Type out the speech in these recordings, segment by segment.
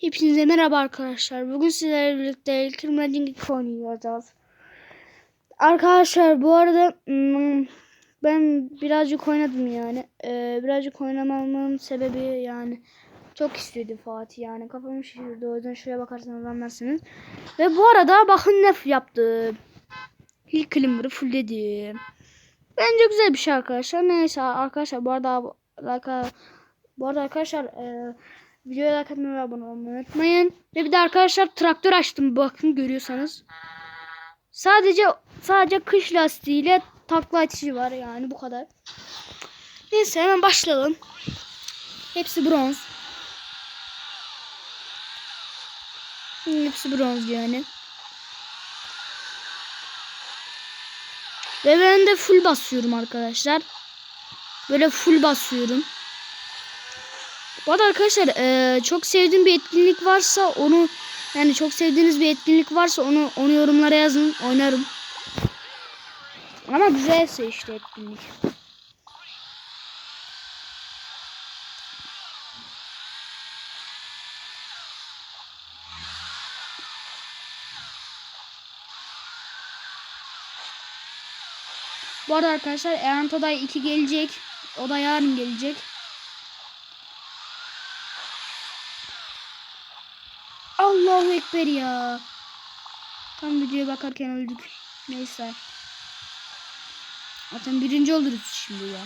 Hepinize merhaba arkadaşlar. Bugün sizlerle birlikte Kırmızı 2 oynayacağız. Arkadaşlar bu arada hmm, ben birazcık oynadım yani. Ee, birazcık oynamamın sebebi yani çok istedi Fatih yani kafamı şişirdi. O yüzden şuraya bakarsanız anlarsınız. Ve bu arada bakın ne yaptım. Hill Climber'ı fullledim. Bence güzel bir şey arkadaşlar. Neyse arkadaşlar bu arada bu arada arkadaşlar e, videoya like atmayı ve abone olmayı unutmayın. Ve bir de arkadaşlar traktör açtım bakın görüyorsanız. Sadece sadece kış lastiğiyle takla atışı var yani bu kadar. Neyse hemen başlayalım. Hepsi bronz. Hepsi bronz yani. Ve ben de full basıyorum arkadaşlar. Böyle full basıyorum. Bu arada arkadaşlar e, çok sevdiğim bir etkinlik varsa onu yani çok sevdiğiniz bir etkinlik varsa onu onu yorumlara yazın oynarım. Ama güzelse işte etkinlik. Bu arada arkadaşlar Erant Oday 2 gelecek. O da yarın gelecek. Allahu Ekber ya. Tam videoya bakarken öldük. Neyse. Zaten birinci oluruz şimdi ya.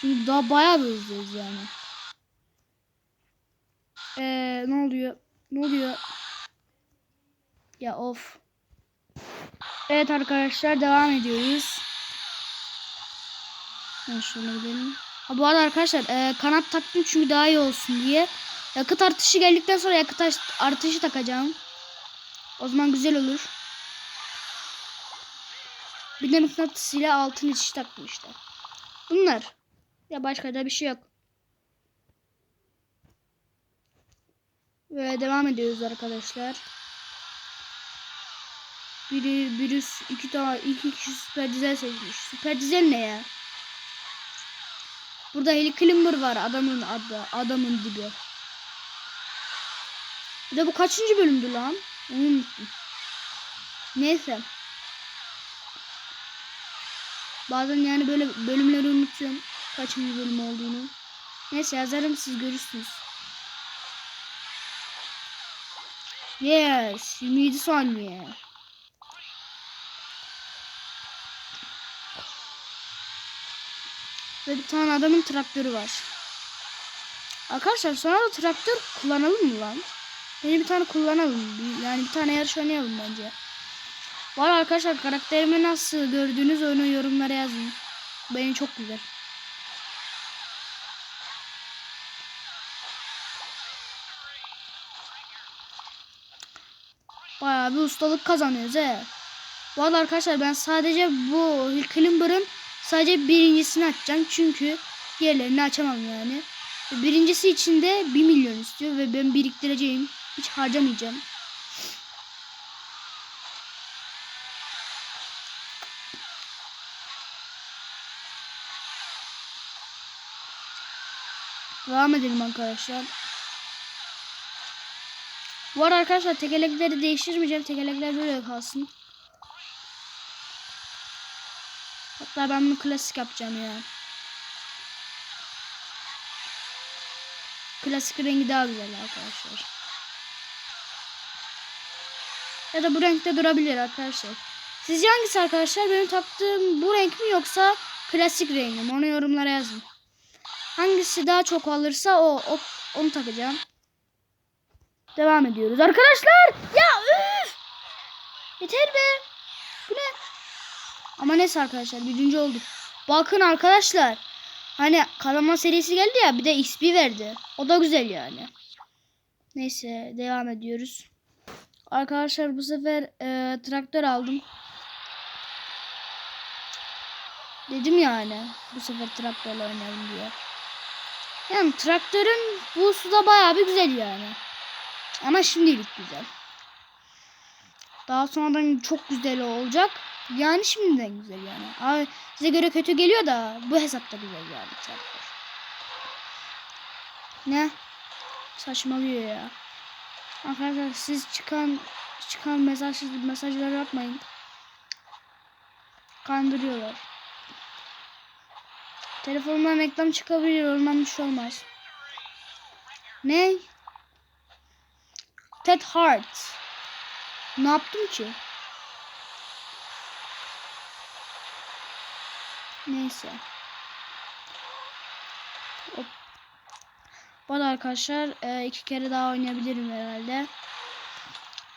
Çünkü daha bayağı bir hızlıyız yani. Eee ne oluyor? Ne oluyor? Ya of. Evet arkadaşlar devam ediyoruz. Ben şöyle gidelim. Ha, bu arada arkadaşlar e, kanat taktım çünkü daha iyi olsun diye. Yakıt artışı geldikten sonra yakıt artışı takacağım. O zaman güzel olur. Bir de mıknatısıyla altın içi taktım işte. Bunlar. Ya başka da bir şey yok. Ve devam ediyoruz arkadaşlar. Biri, biri iki tane iki kişi süper dizel seçmiş. Süper dizel ne ya? Burada Heli Climber var adamın adı, adamın dibi. Bir de bu kaçıncı bölümdü lan? Unuttum. Neyse. Bazen yani böyle bölümleri unutuyorum. Kaçıncı bölüm olduğunu. Neyse yazarım siz görürsünüz. Yes. 27 saniye. Ve bir tane adamın traktörü var. Arkadaşlar sonra da traktör kullanalım mı lan? Yeni bir tane kullanalım. Yani bir tane yarış oynayalım bence. Var arkadaşlar karakterimi nasıl gördüğünüz onu yorumlara yazın. Benim çok güzel. Bayağı bir ustalık kazanıyoruz he. Bu arkadaşlar ben sadece bu Climber'ın sadece birincisini açacağım. Çünkü diğerlerini açamam yani. Birincisi için de 1 milyon istiyor ve ben biriktireceğim. Hiç harcamayacağım. Devam edelim arkadaşlar. Arada arkadaşlar tekerlekleri değiştirmeyeceğim. Tekerlekler böyle kalsın. Hatta ben bunu klasik yapacağım ya. Klasik rengi daha güzel arkadaşlar. Ya da bu renkte durabilir arkadaşlar. Sizce hangisi arkadaşlar? Benim taktığım bu renk mi yoksa klasik rengim? Onu yorumlara yazın. Hangisi daha çok alırsa o, o onu takacağım. Devam ediyoruz arkadaşlar. Ya üf! Yeter be. Bu ne? Ama neyse arkadaşlar birinci olduk. Bakın arkadaşlar. Hani kazanma serisi geldi ya bir de XP verdi. O da güzel yani. Neyse devam ediyoruz. Arkadaşlar bu sefer e, traktör aldım. Dedim yani bu sefer traktörle oynayalım diye. Yani traktörün bu suda bayağı bir güzel yani. Ama şimdilik güzel. Daha sonradan çok güzel olacak. Yani şimdiden güzel yani. Abi size göre kötü geliyor da bu hesapta güzel yani traktör. Ne? Saçmalıyor ya. Arkadaşlar siz çıkan çıkan mesaj mesajları yapmayın. Kandırıyorlar. Telefonumdan reklam çıkabilir. Ondan bir şey olmaz. Ne? Ted Hart. Ne yaptım ki? Neyse. Hop. Bu arada arkadaşlar e, iki kere daha oynayabilirim herhalde.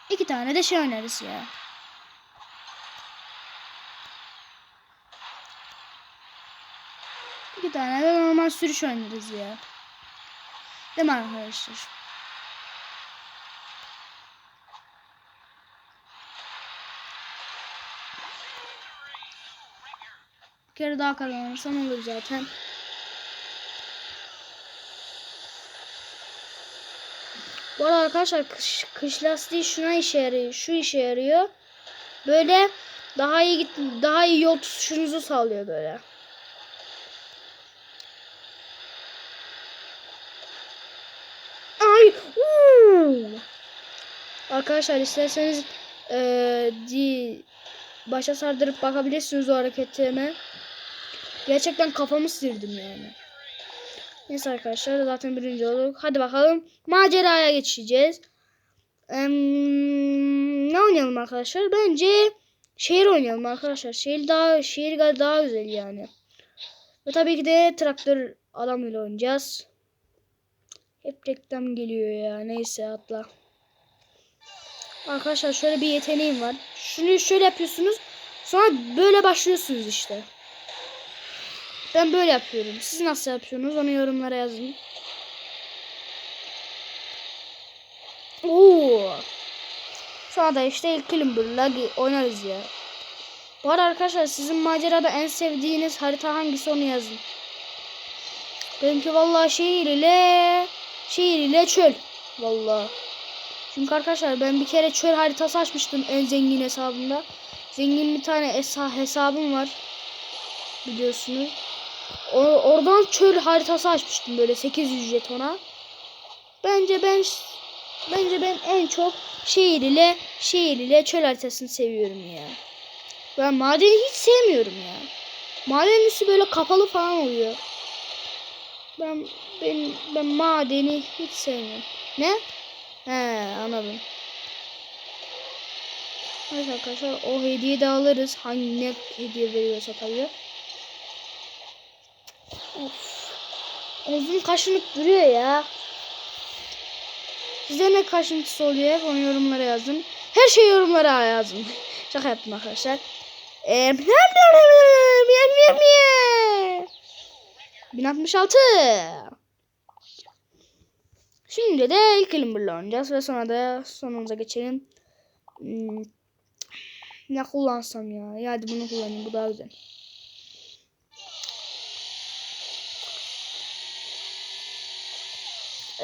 İki tane de şey oynarız ya. İki tane de normal sürüş oynarız ya. Değil mi arkadaşlar? Bir kere daha kazanırsam olur zaten. Bu arada arkadaşlar kış, kış lastiği şuna işe yarıyor. Şu işe yarıyor. Böyle daha iyi git daha iyi yol tutuşunuzu sağlıyor böyle. Ay! uuu! Arkadaşlar isterseniz eee di başa sardırıp bakabilirsiniz o hareketime. Gerçekten kafamı sirdim yani. Neyse arkadaşlar zaten birinci olduk. Hadi bakalım maceraya geçeceğiz. Eee, ne oynayalım arkadaşlar? Bence şehir oynayalım arkadaşlar. Şehir daha şehir daha güzel yani. Ve tabii ki de traktör adamıyla oynayacağız. Hep reklam geliyor ya. Neyse atla. Arkadaşlar şöyle bir yeteneğim var. Şunu şöyle yapıyorsunuz. Sonra böyle başlıyorsunuz işte. Ben böyle yapıyorum. Siz nasıl yapıyorsunuz? Onu yorumlara yazın. Oo. Sonra da işte ilk Climber'la oynarız ya. Bu arada arkadaşlar sizin macerada en sevdiğiniz harita hangisi onu yazın. Benimki vallahi şehir ile şehir ile çöl. Vallahi. Çünkü arkadaşlar ben bir kere çöl haritası açmıştım en zengin hesabımda. Zengin bir tane hesa hesabım var. Biliyorsunuz. O, oradan çöl haritası açmıştım böyle 800 jetona. Bence ben bence ben en çok şehir ile şehir ile çöl haritasını seviyorum ya. Ben madeni hiç sevmiyorum ya. Maden üstü böyle kapalı falan oluyor. Ben ben ben madeni hiç sevmiyorum. Ne? He anladım. Evet arkadaşlar o hediye de alırız. Hangi ne hediye veriyorsa tabii. Of. Omzum kaşınıp duruyor ya. Size ne kaşıntısı oluyor hep onu yorumlara yazın. Her şeyi yorumlara yazın. Şaka yaptım arkadaşlar. Eee 1066 Şimdi de ilk Limber'la oynayacağız ve sonra da sonumuza geçelim. Hmm, ne kullansam ya? Ya hadi bunu kullanayım. Bu daha güzel.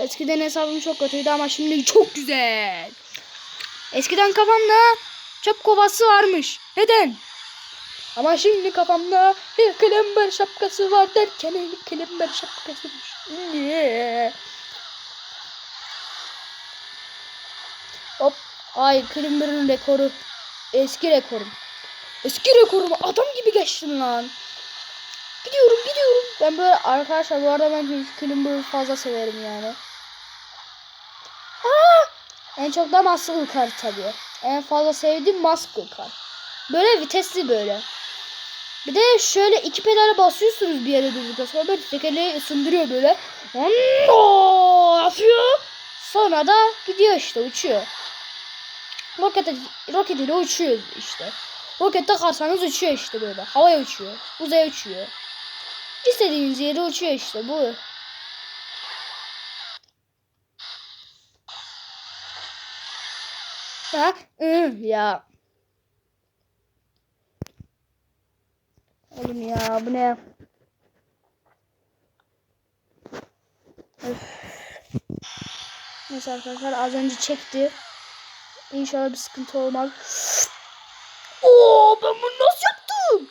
Eskiden hesabım çok kötüydü ama şimdi çok güzel. Eskiden kafamda çöp kovası varmış. Neden? Ama şimdi kafamda bir klember şapkası var derken bir klember şapkası Niye? Hop. Ay Klimber'ın rekoru. Eski rekorum. Eski rekorumu adam gibi geçtim lan. Gidiyorum gidiyorum. Ben böyle arkadaşlar bu arada ben Klimber'ı fazla severim yani. En çok da Muscle Car tabii. En fazla sevdiğim Muscle Car. Böyle vitesli böyle. Bir de şöyle iki pedale basıyorsunuz bir yere durduktan sonra böyle tekerleği ısındırıyor böyle. Yapıyor. Sonra da gidiyor işte uçuyor. Roket, roket ile uçuyor işte. Rokette kalkarsanız uçuyor işte böyle. Havaya uçuyor. Uzaya uçuyor. İstediğiniz yere uçuyor işte bu. Ha? Ya. Oğlum ya bu ne? Öf. Neyse arkadaşlar az önce çekti. İnşallah bir sıkıntı olmaz. Oo ben bunu nasıl yaptım?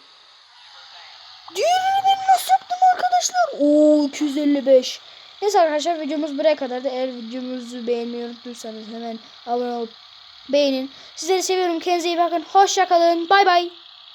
Diğerini ben nasıl yaptım arkadaşlar? Oo 255. Neyse arkadaşlar videomuz buraya kadardı. Eğer videomuzu beğenmeyi unuttuysanız hemen abone olup beğenin. Sizleri seviyorum. Kendinize iyi bakın. Hoşça kalın. Bay bay.